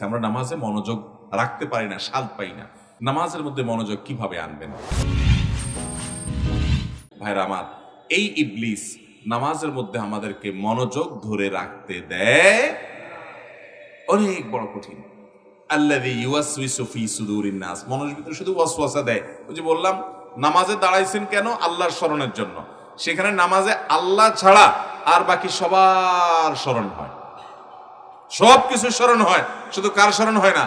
আমরা নামাজে মনোযোগ রাখতে পারি না শাল পাই না। নামাজের মধ্যে মনোযোগ কীভাবে আনবেন? ভাইরা আমার, এই ইবলিস নামাজের মধ্যে আমাদেরকে মনোযোগ ধরে রাখতে দেয় অনেক বড় কঠিন। ভিতরে শুধু দেয়। ওই যে বললাম, নামাজে দাঁড়াইছেন কেন? আল্লাহর স্মরণের জন্য। সেখানে নামাজে আল্লাহ ছাড়া আর বাকি সবার স্মরণ হয়। সব কিছু স্মরণ হয়। শুধু কার স্মরণ হয় না?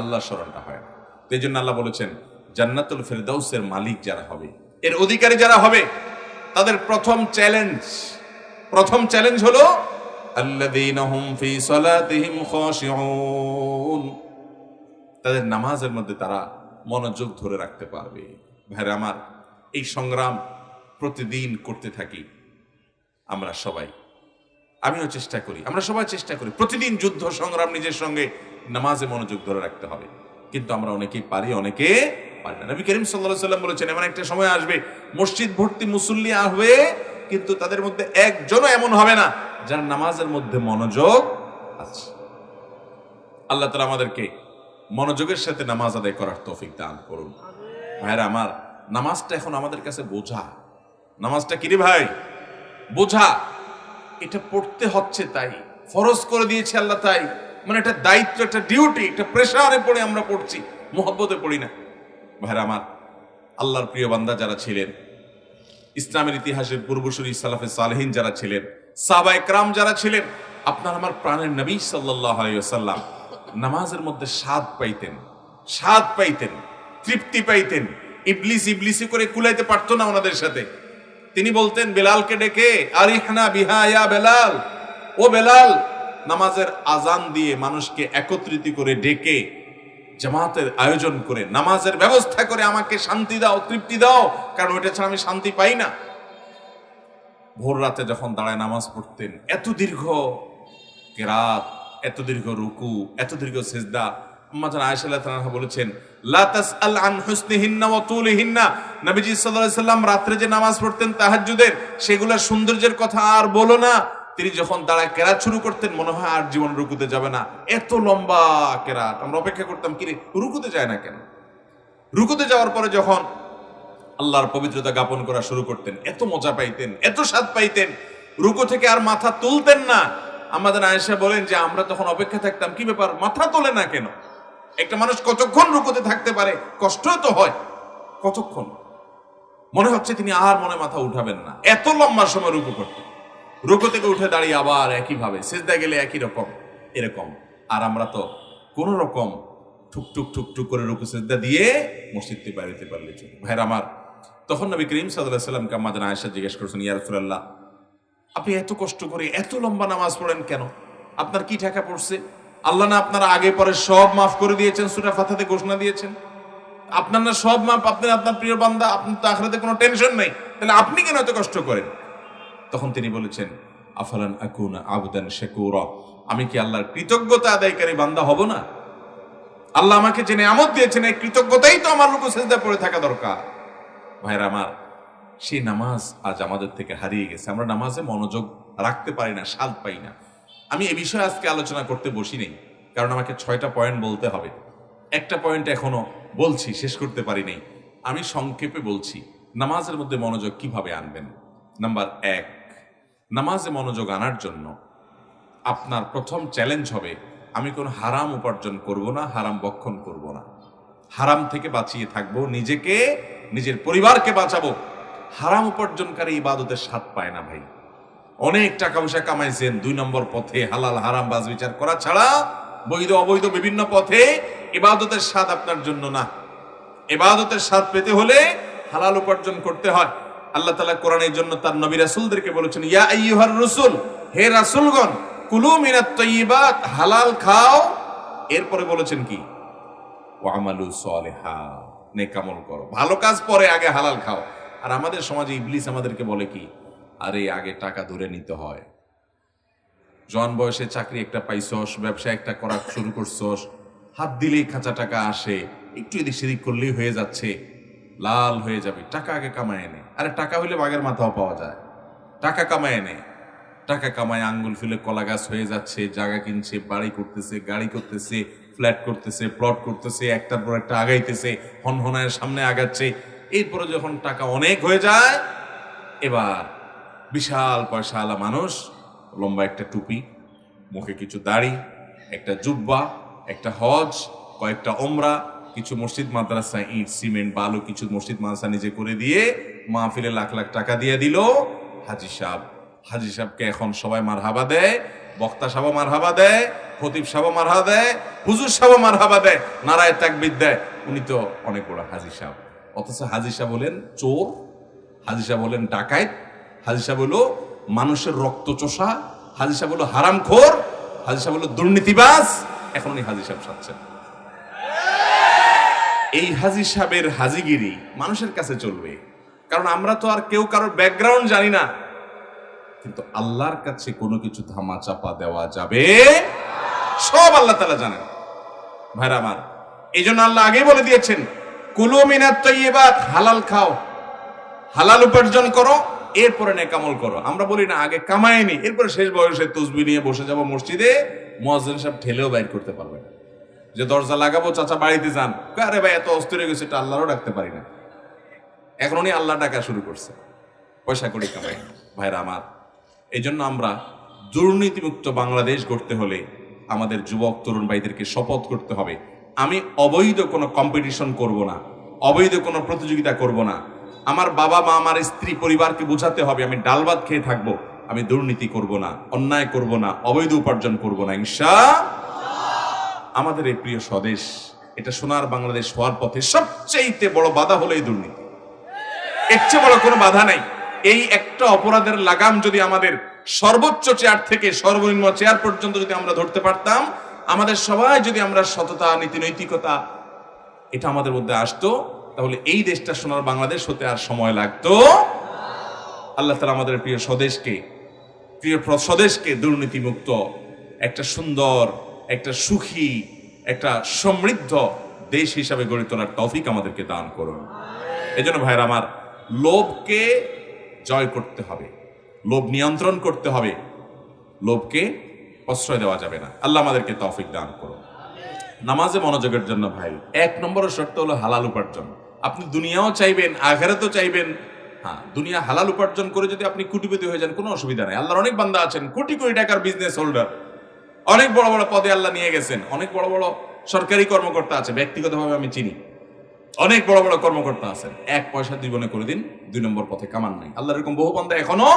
আল্লাহ স্মরণটা হয় না। এই জন্য আল্লাহ বলেছেন, জান্নাতুল ফেরদাউসের মালিক যারা হবে, এর অধিকারী যারা হবে, তাদের প্রথম চ্যালেঞ্জ প্রথম চ্যালেঞ্জ হলো তাদের নামাজের মধ্যে তারা মনোযোগ ধরে রাখতে পারবে। ভাইরা আমার, এই সংগ্রাম প্রতিদিন করতে থাকি। আমরা সবাই আমিও চেষ্টা করি আমরা সবাই চেষ্টা করি। প্রতিদিন যুদ্ধ সংগ্রাম নিজের সঙ্গে নামাজে মনোযোগ ধরে রাখতে হবে। কিন্তু আমরা অনেকেই পারি অনেকে পারি না। নবী করিম সাল্লাহ সাল্লাম বলেছেন এমন একটা সময় আসবে মসজিদ ভর্তি মুসল্লি আসবে কিন্তু তাদের মধ্যে একজনও এমন হবে না যার নামাজের মধ্যে মনোযোগ আছে। আল্লাহ তালা আমাদেরকে মনোযোগের সাথে নামাজ আদায় করার তৌফিক দান করুন। ভাইরা আমার নামাজটা এখন আমাদের কাছে বোঝা। নামাজটা কিরে ভাই? বোঝা। এটা পড়তে হচ্ছে তাই। ফরজ করে দিয়েছে আল্লাহ তাই। মানে এটা দায়িত্ব, একটা ডিউটি একটা প্রেশারে পড়ে আমরা পড়ছি। মোহব্বতে পড়ি না। ভাইরা আমার, আল্লাহর প্রিয় বান্দা যারা ছিলেন, ইসলামের ইতিহাসের পূর্বসূরি সালাফে সালেহিন যারা ছিলেন সাবা একরাম যারা ছিলেন, আপনার আমার প্রাণের নবী সাল্লাহ আলাইসাল্লাম নামাজের মধ্যে স্বাদ পাইতেন স্বাদ পাইতেন, তৃপ্তি পাইতেন। ইবলিস ইবলিসি করে কুলাইতে পারতো না ওনাদের সাথে। তিনি বলতেন, বেলালকে ডেকে, আরিহানা বিহায়া বেলাল। ও বেলাল, নামাজের আজান দিয়ে মানুষকে একত্রিত করে ডেকে, জামাতের আয়োজন করে, নামাজের ব্যবস্থা করে আমাকে শান্তি দাও, তৃপ্তি দাও, কারণ ওইটা ছাড়া আমি শান্তি পাই না। ভোর রাতে যখন দাঁড়ায় নামাজ পড়তেন, এত দীর্ঘ কেরাত, এত দীর্ঘ রুকু, এত দীর্ঘ সেজদা আম্মাজান বলেছেন, লা তাসআল আন হুসনিহিন্না ওয়া তুলিহিন্না। নবীজি যে নামাজ পড়তেন, তাহাজ্জুদের সেগুলোর সৌন্দর্যের কথা আর বলো না। তিনি যখন দাঁড়ায় কেরাত শুরু করতেন, মনে হয় আর জীবন রুকুতে যাবে না। এত লম্বা কেরাত। আমরা অপেক্ষা করতাম, কি রুকুতে যায় না কেন? রুকুতে যাওয়ার পরে যখন আল্লাহর পবিত্রতা জ্ঞাপন করা শুরু করতেন, এত মজা পাইতেন, এত স্বাদ পাইতেন, রুকু থেকে আর মাথা তুলতেন না। আমাদের আয়েশা বলেন যে, আমরা তখন অপেক্ষা থাকতাম, কি ব্যাপার? মাথা তোলে না কেন? একটা মানুষ কতক্ষণ রুকুতে থাকতে পারে? কষ্ট তো হয়। কতক্ষণ? মনে হচ্ছে তিনি আর মনে মাথা উঠাবেন না। এত লম্বা সময় রুকু করতেন রুকু থেকে উঠে দাঁড়িয়ে আবার একইভাবে সেজদা গেলে একই রকম, এরকম। আর আমরা তো কোন রকম ঠুক টুক ঠুক টুক করে রুকু সেজদা দিয়ে মসজিদ থেকে বাড়িতে পারলে চলে ভাইর আমার, তখন নবী করিম সাল্লাহ সাল্লামকে আমাদের আয়েশা জিজ্ঞেস করছেন, ইয়া রাসূলুল্লাহ, আপনি এত কষ্ট করে এত লম্বা নামাজ পড়েন কেন? আপনার কি ঠেকা পড়ছে? আল্লাহ না আপনারা আগে পরে সব মাফ করে দিয়েছেন, সুরা ফাতাতে ঘোষণা দিয়েছেন। আপনার না সব মাপ আপনি আপনার প্রিয় বান্দা, আপনার তো আখরাতে কোনো টেনশন নেই। তাহলে আপনি কেন এত কষ্ট করেন? তখন তিনি বলেছেন, আফালান আকুনা আবদান শেকুরা। আমি কি আল্লাহর কৃতজ্ঞতা আদায়কারী বান্দা হব না? আল্লাহ আমাকে যে নিয়ামত দিয়েছেন, এই কৃতজ্ঞতাই তো আমার রুকু সেজদা পড়ে থাকা দরকার। ভাইরা আমার, সেই নামাজ আজ আমাদের থেকে হারিয়ে গেছে। আমরা নামাজে মনোযোগ রাখতে পারি না শাল পাই না। আমি এ বিষয়ে আজকে আলোচনা করতে বসি নেই কারণ আমাকে ছয়টা পয়েন্ট বলতে হবে। একটা পয়েন্ট এখনও বলছি, শেষ করতে পারি নাই আমি সংক্ষেপে বলছি, নামাজের মধ্যে মনোযোগ কীভাবে আনবেন? নাম্বার এক, নামাজে মনোযোগ আনার জন্য আপনার প্রথম চ্যালেঞ্জ হবে, আমি কোনো হারাম উপার্জন করব না, হারাম বক্ষণ করব না। হারাম থেকে বাঁচিয়ে থাকব, নিজেকে, নিজের পরিবারকে বাঁচাবো। হারাম উপার্জনকারী ইবাদতের স্বাদ পায় না ভাই। অনেক টাকা পয়সা কামাইছেন, দুই নম্বর পথে হালাল, হারাম, বাজ বিচার করা ছাড়া বৈধ, অবৈধ বিভিন্ন পথে ইবাদতের স্বাদ আপনার জন্য না। এবাদতের স্বাদ পেতে হলে হালাল উপার্জন করতে হয়। আল্লাহ তালা কোরআনের জন্য তার নবী রাসূলদেরকে বলেছেন, ইয়া আইয়ুহার রাসূল, হে রাসূলগণ, কুলু মিনাত তাইয়িবাত, হালাল খাও। এরপরে বলেছেন কি? ওয়ামালু সলেহা নেকামল করো। ভালো কাজ পরে আগে হালাল খাও। আর আমাদের সমাজে ইবলিস আমাদেরকে বলে কি? আরে আগে টাকা ধরে নিতে হয়। জন বয়সে চাকরি একটা পাইছস, ব্যবসা একটা করা শুরু করছস, হাত দিলেই খাঁচা টাকা আসে, একটু এদিক সেদিক করলেই হয়ে যাচ্ছে, লাল হয়ে যাবে, টাকা আগে কামায় এনে আরে টাকা হইলে বাঘের মাথাও পাওয়া যায়। টাকা কামায় এনে টাকা কামায় আঙ্গুল ফেলে কলা গাছ হয়ে যাচ্ছে, জায়গা কিনছে, বাড়ি করতেছে, গাড়ি করতেছে, ফ্ল্যাট করতেছে, প্লট করতেছে, একটার পর একটা আগাইতেছে, হনহনায় সামনে আগাচ্ছে। এরপরে যখন টাকা অনেক হয়ে যায়, এবার বিশাল পয়সাওয়ালা মানুষ, লম্বা একটা টুপি, মুখে কিছু দাড়ি, একটা জুব্বা, একটা হজ, কয়েকটা ওমরা, কিছু মসজিদ, মাদ্রাসা, ইট, সিমেন্ট, বালু, কিছু মসজিদ, মাদ্রাসা নিজে করে দিয়ে মাহফিলে লাখ লাখ টাকা দিয়ে দিল। হাজি সাহেব, হাজি সাহেবকে এখন সবাই মারহাবা দেয়, বক্তা সাহেব মারহাবা দেয়, খতিব সাহেব মারহাবা দেয়, হুজুর সাহেব মারহাবা দেয়, নারায় তাকবিদ দেয়। উনি তো অনেক বড় হাজি সাহেব। অথচ হাজি সাহেব বলেন চোর, হাজি সাহেব বলেন ডাকাইত হাজি সাহেব হলো মানুষের রক্ত চোষা, হাজি সাহেব হলো হারামখোর, হাজি সাহেব হলো দুর্নীতিবাজ। এখন উনি হাজি সাহেব সাচ্ছেন এই হাজি সাহেবের হাজিগিরি মানুষের কাছে চলবে। কারণ আমরা তো আর কেউ কারোর ব্যাকগ্রাউন্ড জানি না। কিন্তু আল্লাহর কাছে কোনো কিছু ধামা চাপা দেওয়া যাবে? সব আল্লাহ তালা জানেন। ভাইরা আমার এই জন্য আল্লাহ আগেই বলে দিয়েছেন, কুলু মিনাত হালাল খাও। হালাল উপার্জন করো এরপরে নেকামল করো। আমরা বলি না, আগে কামায়নি এরপরে শেষ বয়সে তসবি নিয়ে বসে যাব মসজিদে মহাজন সাহেব ঠেলেও বাইর করতে পারবে না। যে দরজা লাগাবো, চাচা বাড়িতে যান। আরে ভাই, এত অস্থির হয়ে গেছে, এটা আল্লাহরও ডাকতে পারি না। এখন উনি আল্লাহ ডাকা শুরু করছে। পয়সা করে কামাই, ভাইরা আমার। এই জন্য আমরা দুর্নীতিমুক্ত বাংলাদেশ গড়তে হলে আমাদের যুবক, তরুণ ভাইদেরকে শপথ করতে হবে। আমি অবৈধ কোনো কম্পিটিশন করব না, অবৈধ কোনো প্রতিযোগিতা করব না। আমার বাবা মা, আমার স্ত্রী পরিবারকে বোঝাতে হবে, আমি ডাল ভাত খেয়ে থাকব, আমি দুর্নীতি করব না, অন্যায় করব না, অবৈধ উপার্জন করব না ঈর্ষা আমাদের এই প্রিয় স্বদেশ, এটা সোনার বাংলাদেশ হওয়ার পথে সবচেয়ে বড় বাধা হলো এই দুর্নীতি। এর চেয়ে বড় কোনো বাধা নাই। এই একটা অপরাধের লাগাম যদি আমাদের সর্বোচ্চ চেয়ার থেকে, সর্বনিম্ন চেয়ার পর্যন্ত যদি আমরা ধরতে পারতাম, আমাদের সবাই যদি আমরা সততা নীতি নৈতিকতা এটা আমাদের মধ্যে আসতো তাহলে এই দেশটা সোনার বাংলাদেশ হতে আর সময় লাগতো? আল্লাহ তালা আমাদের প্রিয় স্বদেশকে প্রিয় স্বদেশকে দুর্নীতিমুক্ত, একটা সুন্দর, একটা সুখী, একটা সমৃদ্ধ দেশ হিসাবে গড়ে তোলার তৌফিক আমাদেরকে দান করুন। এই জন্য ভাইয়ের আমার, লোভকে জয় করতে হবে, লোভ নিয়ন্ত্রণ করতে হবে, লোভকে প্রশ্রয় দেওয়া যাবে না। আল্লাহ আমাদেরকে তৌফিক দান করুন। নামাজে মনোযোগের জন্য ভাই, এক নম্বরের শর্ত হলো হালাল উপার্জন। আপনি দুনিয়াও চাইবেন, আখেরাতেও চাইবেন। হ্যাঁ দুনিয়া হালাল উপার্জন করে যদি আপনি কোটিপতি হয়ে যান, কোনো অসুবিধা নেই। আল্লাহর অনেক বান্দা আছেন, কোটি কোটি টাকার বিজনেস হোল্ডার অনেক বড় বড় পদে আল্লাহ নিয়ে গেছেন। অনেক বড় বড় সরকারি কর্মকর্তা আছে, ব্যক্তিগতভাবে আমি চিনি। অনেক বড় বড় কর্মকর্তা আছেন। এক পয়সা জীবনে করে দিন, দুই নম্বর পথে কামান নাই। আল্লাহ এরকম বহু বান্দা এখনও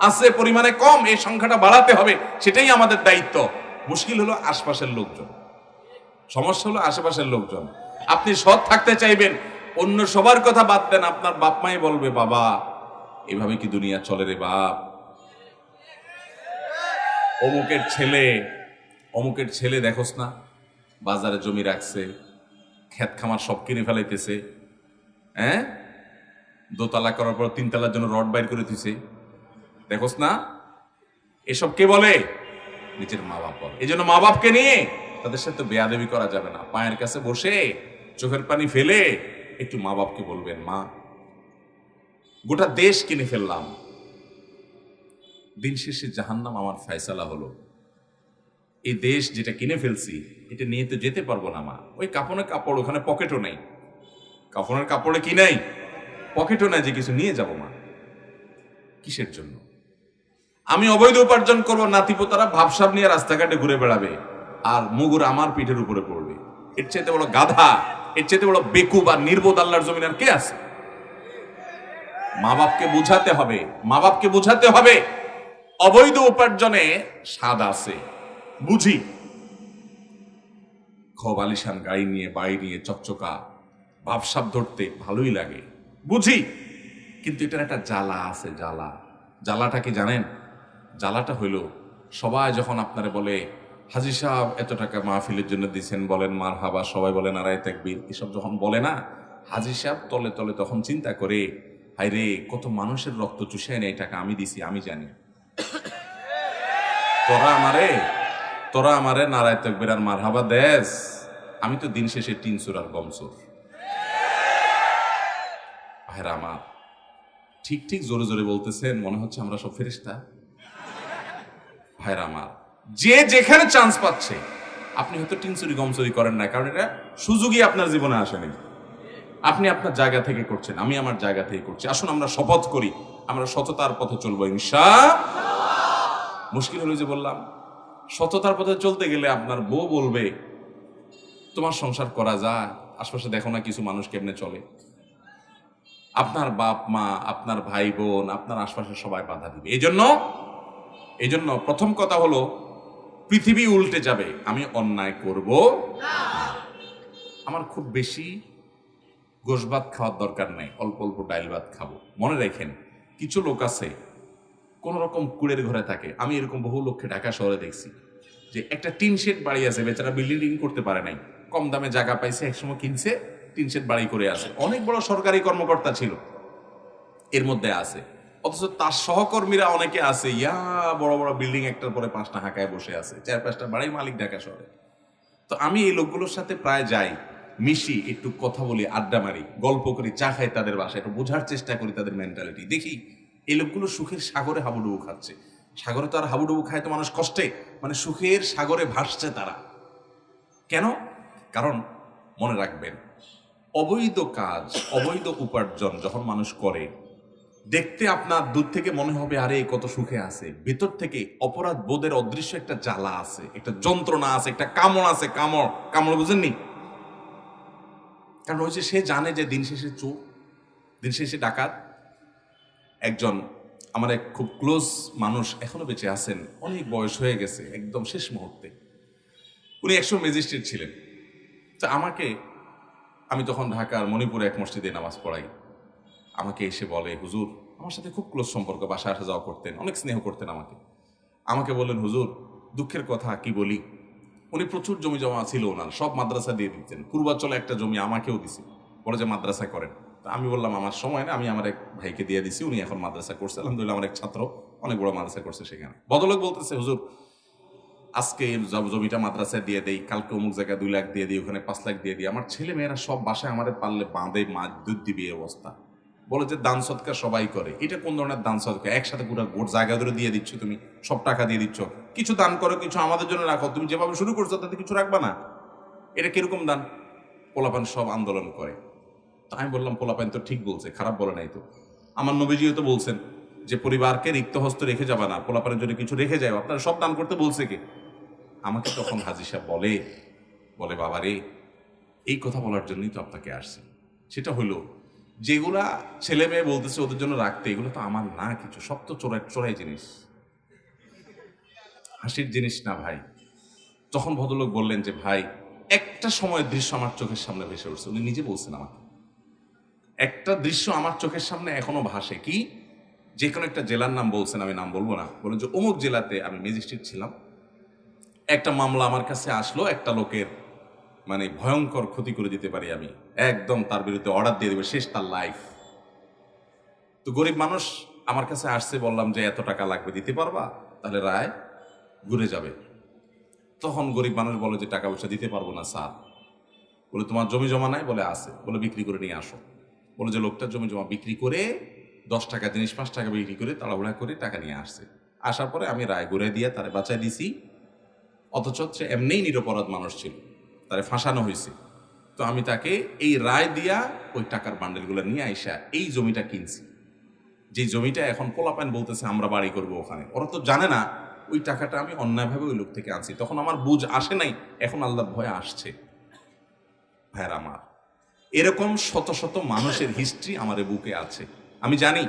আছে, পরিমাণে কম। এই সংখ্যাটা বাড়াতে হবে, সেটাই আমাদের দায়িত্ব। মুশকিল হলো আশপাশের লোকজন। সমস্যা হলো আশেপাশের লোকজন। আপনি সৎ থাকতে চাইবেন অন্য সবার কথা বাদ দেন, আপনার বাপ মাই বলবে, বাবা, এভাবে কি দুনিয়া চলে রে বাপ? অমুকের ছেলে অমুকের ছেলে দেখোস না, বাজারে জমি রাখছে, ক্ষেত খামার সব কিনে ফেলাইতেছে হ্যাঁ? দোতলা করার পর তিনতলার জন্য রড বাইর করে দিছে। দেখোস না? এসব কে বলে? নিজের মা বাপ বলে। এই জন্য মা বাপকে নিয়ে তাদের সাথে বেয়াদেবি করা যাবে না। পায়ের কাছে বসে চোখের পানি ফেলে একটু মা বাপকে বলবেন, মা, গোটা দেশ কিনে ফেললাম। দিন শেষে জাহান্নাম আমার ফয়সালা হলো। এই দেশ যেটা কিনে ফেলছি, এটা নিয়ে তো যেতে পারব না, মা। ওই কাপড়ের কাপড় ওখানে পকেটও নেই। কাপড়ের কাপড়ে কি নাই? পকেটও নাই যে কিছু নিয়ে যাব, মা। কিসের জন্য? আমি অবৈধ উপার্জন করব, নাতিপোতারা ভাবসাব নিয়ে রাস্তাঘাটে ঘুরে বেড়াবে, আর মুগুর আমার পিঠের উপরে পড়বে। এর চাইতে বড় গাধা এর চেয়ে বড় বেকুব আর নির্বোধ আল্লাহর জমিন আর কে আছে? মা বাপকে বুঝাতে হবে মা বাপকে বুঝাতে হবে। অবৈধ উপার্জনে স্বাদ আছে, বুঝি। খব আলিশান গাড়ি নিয়ে বাড়ি নিয়ে, চকচকা ভাবসাব ধরতে ভালোই লাগে, বুঝি। কিন্তু এটার একটা জ্বালা আছে, জ্বালা। জ্বালাটা কি জানেন? জ্বালাটা হইল, সবাই যখন আপনারে বলে হাজি সাহেব, এত টাকা মাহফিলের জন্য দিছেন বলেন মার হাবা সবাই বলেন আড়াই তাকবীর। এসব যখন বলে না, হাজি সাহেব তলে তলে তখন চিন্তা করে হাই রে, কত মানুষের রক্ত চুষে নেই টাকা আমি দিছি, আমি জানি। তোরা আমারে তোরা আমারে নারায় তকবির আর মারহাবা দেশ আমি তো দিন শেষে তিন সুর আর গমসুর আহেরা আমার, ঠিক ঠিক জোরে জোরে বলতেছেন, মনে হচ্ছে আমরা সব ফেরিস্তা ভাইরা আমার যে যেখানে চান্স পাচ্ছে। আপনি হয়তো টিনচুরি গমচুরি করেন না কারণ এটা সুযোগই আপনার জীবনে আসেনি। আপনি আপনার জায়গা থেকে করছেন, আমি আমার জায়গা থেকে করছি। আসুন আমরা শপথ করি, আমরা সততার পথে চলবো ইনশা মুশকিল হলো যে বললাম, সততার পথে চলতে গেলে আপনার বউ বলবে, তোমার সংসার করা যায় আশপাশে দেখো না কিছু মানুষ কেমনে চলে? আপনার বাপ, মা, আপনার ভাই বোন, আপনার আশপাশে সবাই বাধা দিবে। এই জন্য এই জন্য প্রথম কথা হলো পৃথিবী উল্টে যাবে, আমি অন্যায় করব। আমার খুব বেশি গোশ ভাত খাওয়ার দরকার নেই, অল্প অল্প ডাইল ভাত খাব। মনে রাখেন, কিছু লোক আছে, কোন রকম কুড়ের ঘরে থাকে, আমি এরকম বহু লোককে ঢাকা শহরে দেখছি, যে একটা টিন শেড বাড়ি আছে, বেচারা বিল্ডিং করতে পারে নাই, কম দামে জায়গা পাইছে একসময় কিনছে, টিন শেড বাড়ি করে আছে। অনেক বড় সরকারি কর্মকর্তা ছিল, এর মধ্যে আছে। অথচ তার সহকর্মীরা অনেকে আছে, ইয়া, বড় বড় বিল্ডিং একটার পরে পাঁচটা হাঁকায় বসে আছে চার পাঁচটা বাড়ির মালিক ঢাকা শহরে। তো আমি এই লোকগুলোর সাথে প্রায় যাই, মিশি, একটু কথা বলি, আড্ডা মারি, গল্প করি, চা খাই তাদের বাসায়, একটু বোঝার চেষ্টা করি তাদের মেন্টালিটি দেখি, এই লোকগুলো সুখের সাগরে হাবুডুবু খাচ্ছে। সাগরে তো আর হাবুডুবু খায় তো মানুষ কষ্টে মানে সুখের সাগরে ভাসছে তারা। কেন? কারণ, মনে রাখবেন, অবৈধ কাজ, অবৈধ উপার্জন যখন মানুষ করে দেখতে আপনার দূর থেকে মনে হবে, আরে কত সুখে আছে। ভিতর থেকে অপরাধ বোধের অদৃশ্য একটা জ্বালা আছে, একটা যন্ত্রণা আছে, একটা কামড় আছে, কামড় কামড় বুঝেননি কারণ যে সে জানে যে দিন শেষে চোর, দিন শেষে ডাকাত। একজন, আমার এক খুব ক্লোজ মানুষ এখনও বেঁচে আছেন, অনেক বয়স হয়ে গেছে, একদম শেষ মুহূর্তে। উনি একশো ম্যাজিস্ট্রেট ছিলেন। তা আমাকে, আমি তখন ঢাকার মণিপুরে এক মসজিদে নামাজ পড়াই। আমাকে এসে বলে, হুজুর, আমার সাথে খুব ক্লোজ সম্পর্ক বাসা আসা যাওয়া করতেন, অনেক স্নেহ করতেন আমাকে। আমাকে বললেন, হুজুর, দুঃখের কথা কি বলি? উনি প্রচুর জমি জমা ছিল ওনার, সব মাদ্রাসা দিয়ে দিতেন। পূর্বাঞ্চলে একটা জমি আমাকেও দিছে বলে যে মাদ্রাসা করেন। তা আমি বললাম, আমার সময় না আমি আমার এক ভাইকে দিয়ে দিছি, উনি এখন মাদ্রাসা করছে। আলহামদুলিল্লাহ, আমার এক ছাত্র, অনেক বড় মাদ্রাসা করছে সেখানে। বদলোক বলতেছে, হুজুর, আজকে জমিটা মাদ্রাসায় দিয়ে দেই, কালকে অমুক জায়গায় দুই লাখ দিয়ে দিই, ওখানে পাঁচ লাখ দিয়ে দিই। আমার ছেলে মেয়েরা সব বাসায় আমাদের পারলে বাঁধে মাছ দুধ দিবি অবস্থা। বলে যে দান সৎকার সবাই করে। এটা কোন ধরনের দান সৎকার? একসাথে পুরো গোট জায়গা ধরে দিয়ে দিচ্ছ তুমি, সব টাকা দিয়ে দিচ্ছ। কিছু দান করো, কিছু আমাদের জন্য রাখো। তুমি যেভাবে শুরু করছ, তাতে কিছু রাখবা না? এটা কীরকম দান? পোলাপান সব আন্দোলন করে। তা আমি বললাম, পোলাপান তো ঠিক বলছে, খারাপ বলে নাই তো। আমার নবীজিও তো বলছেন যে, পরিবারকে রিক্ত হস্ত রেখে যাবা না, পোলাপানের জন্য কিছু রেখে যাও। আপনারা সব দান করতে বলছে কে? আমাকে তখন হাজি সাহেব বলে বলে বাবা রে এই কথা বলার জন্যই তো আপনাকে আসছে। সেটা হলো যেগুলা ছেলে মেয়ে বলতেছে ওদের জন্য রাখতে, এগুলো তো আমার না কিছু, সব তো চোরাই চোরাই জিনিস। হাসির জিনিস না ভাই। তখন ভদ্রলোক বললেন যে, ভাই, একটা সময় দৃশ্য আমার চোখের সামনে ভেসে উঠছে। উনি নিজে বলছেন আমাকে। একটা দৃশ্য আমার চোখের সামনে এখনও ভাসে কি? যে কোনো একটা জেলার নাম বলছেন, আমি নাম বলব না। বলেন যে অমুক জেলাতে আমি ম্যাজিস্ট্রেট ছিলাম। একটা মামলা আমার কাছে আসলো, একটা লোকের মানে ভয়ঙ্কর ক্ষতি করে দিতে পারি আমি। একদম তার বিরুদ্ধে অর্ডার দিয়ে দেবে, শেষ তার লাইফ তো গরিব মানুষ আমার কাছে আসছে, বললাম যে এত টাকা লাগবে, দিতে পারবা? তাহলে রায়, ঘুরে যাবে। তখন গরিব মানুষ বলে যে, টাকা পয়সা দিতে পারব না স্যার বলে, তোমার জমি জমা নাই? বলে, আছে। বলে, বিক্রি করে নিয়ে আসো। বলে যে, লোকটা জমি জমা বিক্রি করে, দশ টাকা জিনিস, পাঁচ টাকা বিক্রি করে, তাড়াহুড়া করে টাকা নিয়ে আসছে। আসার পরে আমি রায় ঘুরে দিয়ে তারে বাঁচাই দিছি। অথচ সে এমনিই নিরপরাধ মানুষ ছিল। তারে ফাঁসানো হয়েছে তো আমি তাকে এই রায় দিয়া ওই টাকার বান্ডেলগুলো নিয়ে আইসা এই জমিটা কিনছি। যে জমিটা এখন পোলাপান বলতেছে, আমরা বাড়ি করব ওখানে। ওরা তো জানে না, ওই টাকাটা আমি অন্যায়ভাবে ওই লোক থেকে আনছি। তখন আমার বুঝ আসে নাই, এখন আল্লাহর ভয়ে আসছে। ভাইয়ের আমার, এরকম শত শত মানুষের হিস্ট্রি আমার বুকে আছে। আমি জানি,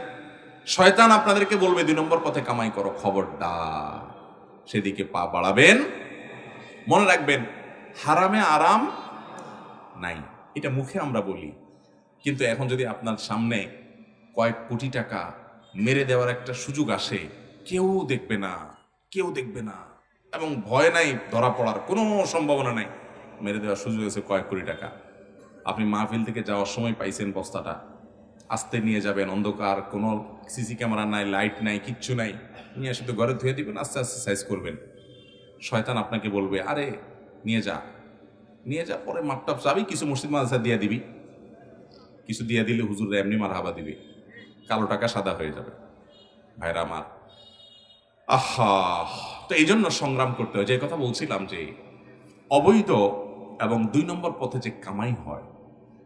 শয়তান আপনাদেরকে বলবে, দুই নম্বর পথে কামাই করো, খবরদার। সেদিকে পা বাড়াবেন, মনে রাখবেন হারামে আরাম নাই। এটা মুখে আমরা বলি। কিন্তু এখন যদি আপনার সামনে কয়েক কোটি টাকা মেরে দেওয়ার একটা সুযোগ আসে, কেউ দেখবে না, কেউ দেখবে না। এবং ভয় নাই, ধরা পড়ার কোনো সম্ভাবনা নাই। মেরে দেওয়ার সুযোগ আছে কয়েক কোটি টাকা। আপনি মাহফিল থেকে যাওয়ার সময় পাইছেন বস্তাটা। আস্তে নিয়ে যাবেন, অন্ধকার, কোনো সিসি ক্যামেরা নাই, লাইট নাই, কিচ্ছু নাই। নিয়ে তো ঘরে ধুয়ে দিবেন, আস্তে আস্তে সাইজ করবেন। শয়তান আপনাকে বলবে, আরে নিয়ে যা। নিয়ে যা, পরে মাপটাপ যাবি কিছু মসজিদ মাদ্রাসা দিয়ে দিবি। কিছু দিয়ে দিলে হুজুর এমনি মার হাবা দিবে। কালো টাকা সাদা হয়ে যাবে। ভাইরা আমার, আহা! তো এই জন্য সংগ্রাম করতে হয়। যে কথা বলছিলাম যে, অবৈধ এবং দুই নম্বর পথে যে কামাই হয়,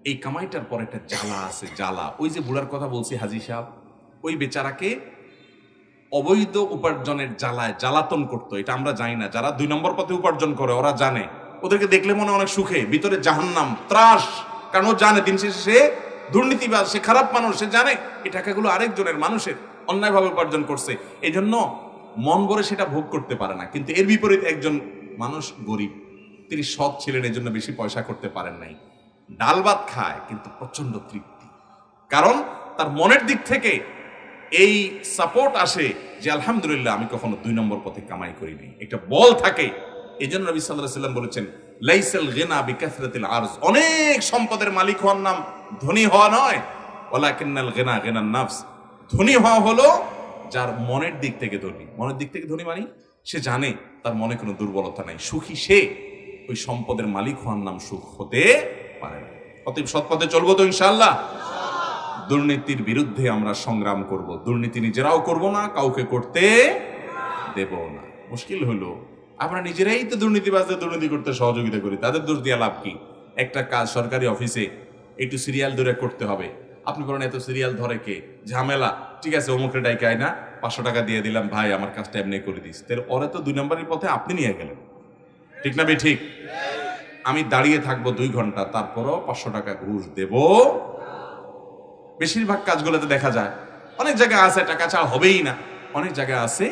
এই কামাইটার পর একটা জ্বালা আছে, জ্বালা। ওই যে বুড়ার কথা বলছি হাজি সাহেব, ওই বেচারাকে অবৈধ উপার্জনের জ্বালায় জ্বালাতন করতো, এটা আমরা জানি না। যারা দুই নম্বর পথে উপার্জন করে, ওরা জানে। ওদেরকে দেখলে মনে অনেক সুখে, ভিতরে জাহান্নাম, ত্রাস। কারণ ও জানে, দিন শেষে সে দুর্নীতিবাজ, সে খারাপ মানুষ, সে জানে এই টাকাগুলো আরেকজনের, মানুষের অন্যায়ভাবে উপার্জন করছে। এই জন্য মন ভরে সেটা ভোগ করতে পারে না। কিন্তু এর বিপরীত একজন মানুষ গরিব, তিনি সৎ ছিলেন এই জন্য বেশি পয়সা করতে পারেন নাই। ডাল ভাত খায়, কিন্তু প্রচণ্ড তৃপ্তি। কারণ তার মনের দিক থেকে এই সাপোর্ট আসে যে আলহামদুলিল্লাহ আমি কখনো দুই নম্বর পথে কামাই করিনি। একটা বল থাকে। এই জন্য নবী সাল্লাহ সাল্লাম বলেছেন, লাইসাল গেনা বিকাসরাতিল আরজ। অনেক সম্পদের মালিক হওয়ার নাম ধনী হওয়া নয়। ওলাকিন্নাল গেনা গেনার নাফস। ধনী হওয়া হলো যার মনের দিক থেকে ধনী। মনের দিক থেকে ধনী মানে সে জানে তার মনে কোনো দুর্বলতা নাই। সুখী সে ওই সম্পদের মালিক হওয়ার নাম সুখ হতে পারে না। অতএব সৎপথে চলবো তো ইনশাআল্লাহ। দুর্নীতির বিরুদ্ধে আমরা সংগ্রাম করব। দুর্নীতি নিজেরাও করব না, কাউকে করতে দেব না। মুশকিল হলো, আমরা নিজেরাই তো দুর্নীতিবাজদের দুর্নীতি করতে সহযোগিতা করি, তাদের দোষ দিয়া লাভ কি? একটা কাজ সরকারি অফিসে একটু সিরিয়াল ধরে করতে হবে। আপনি বলেন, এত সিরিয়াল ধরে কে? ঝামেলা। ঠিক আছে, অমুকের ডাইকায় না, পাঁচশো টাকা দিয়ে দিলাম, ভাই, আমার কাজটা এমনি করে দিস। তাহলে ওরা তো দুই নম্বরের পথে আপনি নিয়ে গেলেন। ঠিক না বে ঠিক? আমি দাঁড়িয়ে থাকব দুই ঘণ্টা, তারপরও পাঁচশো টাকা ঘুষ দেবো। বেশিরভাগ কাজগুলোতে দেখা যায়, অনেক জায়গায় আছে, টাকা ছাড়া হবেই না। অনেক জায়গায় আছে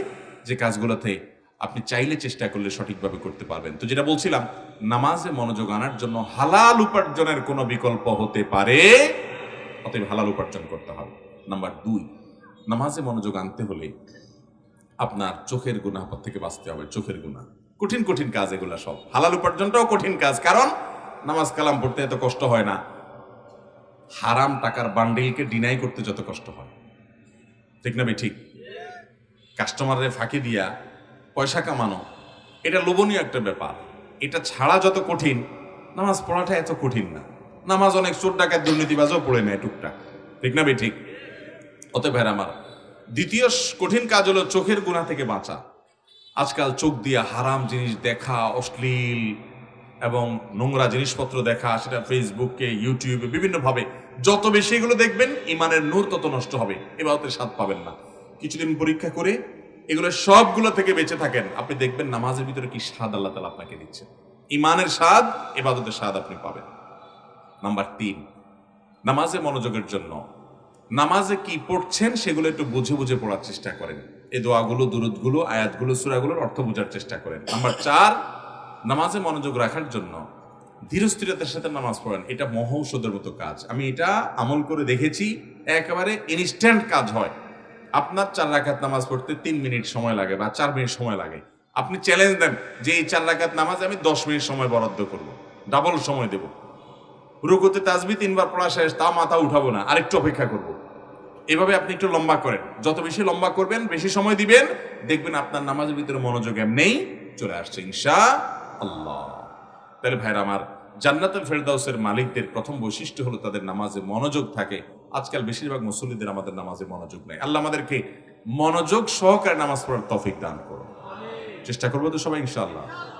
যে কাজগুলোতে আপনি চাইলে চেষ্টা করলে সঠিকভাবে করতে পারবেন। তো যেটা বলছিলাম, নামাজে মনোযোগ আনার জন্য হালাল উপার্জনের কোনো বিকল্প হতে পারে, অতএব হালাল উপার্জন করতে হবে। নাম্বার দুই, নামাজে মনোযোগ আনতে হলে আপনার চোখের গুণা থেকে বাঁচতে হবে, চোখের গুণা কঠিন কঠিন কাজ এগুলা সব। হালাল উপার্জনটাও কঠিন কাজ, কারণ নামাজ কালাম পড়তে এত কষ্ট হয় না। হারাম টাকার বান্ডিলকে ডিনাই করতে যত কষ্ট হয়। ঠিক না ভাই? ঠিক। কাস্টমারের ফাঁকি দিয়া পয়সা কামানো, এটা লোভনীয় একটা ব্যাপার। এটা ছাড়া যত কঠিন, নামাজ পড়াটা এত কঠিন না। নামাজ অনেক চোর ডাকাত দুর্নীতিবাজও পড়ে নেয় টুকটাক। ঠিক না ভাই? ঠিক। অতএব ভাইরা আমার, দ্বিতীয় কঠিন কাজ হলো চোখের গুণা থেকে বাঁচা। আজকাল চোখ দিয়া হারাম জিনিস দেখা অশ্লীল এবং নোংরা জিনিসপত্র দেখা, সেটা ফেসবুকে ইউটিউবে বিভিন্নভাবে যত বেশি এগুলো দেখবেন, ইমানের নূর তত নষ্ট হবে এবারতের স্বাদ পাবেন না। কিছুদিন পরীক্ষা করে এগুলো সবগুলো থেকে বেঁচে থাকেন, আপনি দেখবেন নামাজের ভিতরে কি স্বাদ আল্লাহ তালা আপনাকে দিচ্ছেন। ইমানের স্বাদ এবাদতের স্বাদ আপনি পাবেন। নাম্বার তিন, নামাজে মনোযোগের জন্য। নামাজে কি পড়ছেন, সেগুলো একটু বুঝে বুঝে পড়ার চেষ্টা করেন। এই দোয়াগুলো, দুরুদগুলো, আয়াতগুলো, সুরাগুলোর অর্থ বোঝার চেষ্টা করেন। নাম্বার চার নামাজে মনোযোগ রাখার জন্য ধীরস্থিরতার সাথে নামাজ পড়েন, এটা মহৌষধের মতো কাজ। আমি এটা আমল করে দেখেছি, একেবারে ইনস্ট্যান্ট কাজ হয়। আপনার চার রাকাত নামাজ পড়তে তিন মিনিট সময় লাগে বা চার মিনিট সময় লাগে। আপনি চ্যালেঞ্জ দেন যে এই চার রাকাত নামাজ আমি দশ মিনিট সময় বরাদ্দ করব ডাবল সময় দেবো। রুকুতে তাজবি তিনবার পড়া শেষ, তা মাথা উঠাবো না, আরেকটু অপেক্ষা করব। এভাবে আপনি একটু লম্বা করেন। যত বেশি লম্বা করবেন, বেশি সময় দিবেন, দেখবেন আপনার নামাজের ভিতরে মনোযোগ এমনি চলে আসছে, ইনশা আল্লাহ। তাহলে ভাইরা আমার, জান্নাতুল ফেরদাউসের মালিকদের প্রথম বৈশিষ্ট্য হলো তাদের নামাজে মনোযোগ থাকে। আজকাল বেশিরভাগ মুসল্লিদের আমাদের নামাজে মনোযোগ নেই। আল্লাহ আমাদেরকে মনোযোগ সহকারে নামাজ পড়ার তফিক দান করো চেষ্টা করব তো সবাই, ইনশাআল্লাহ।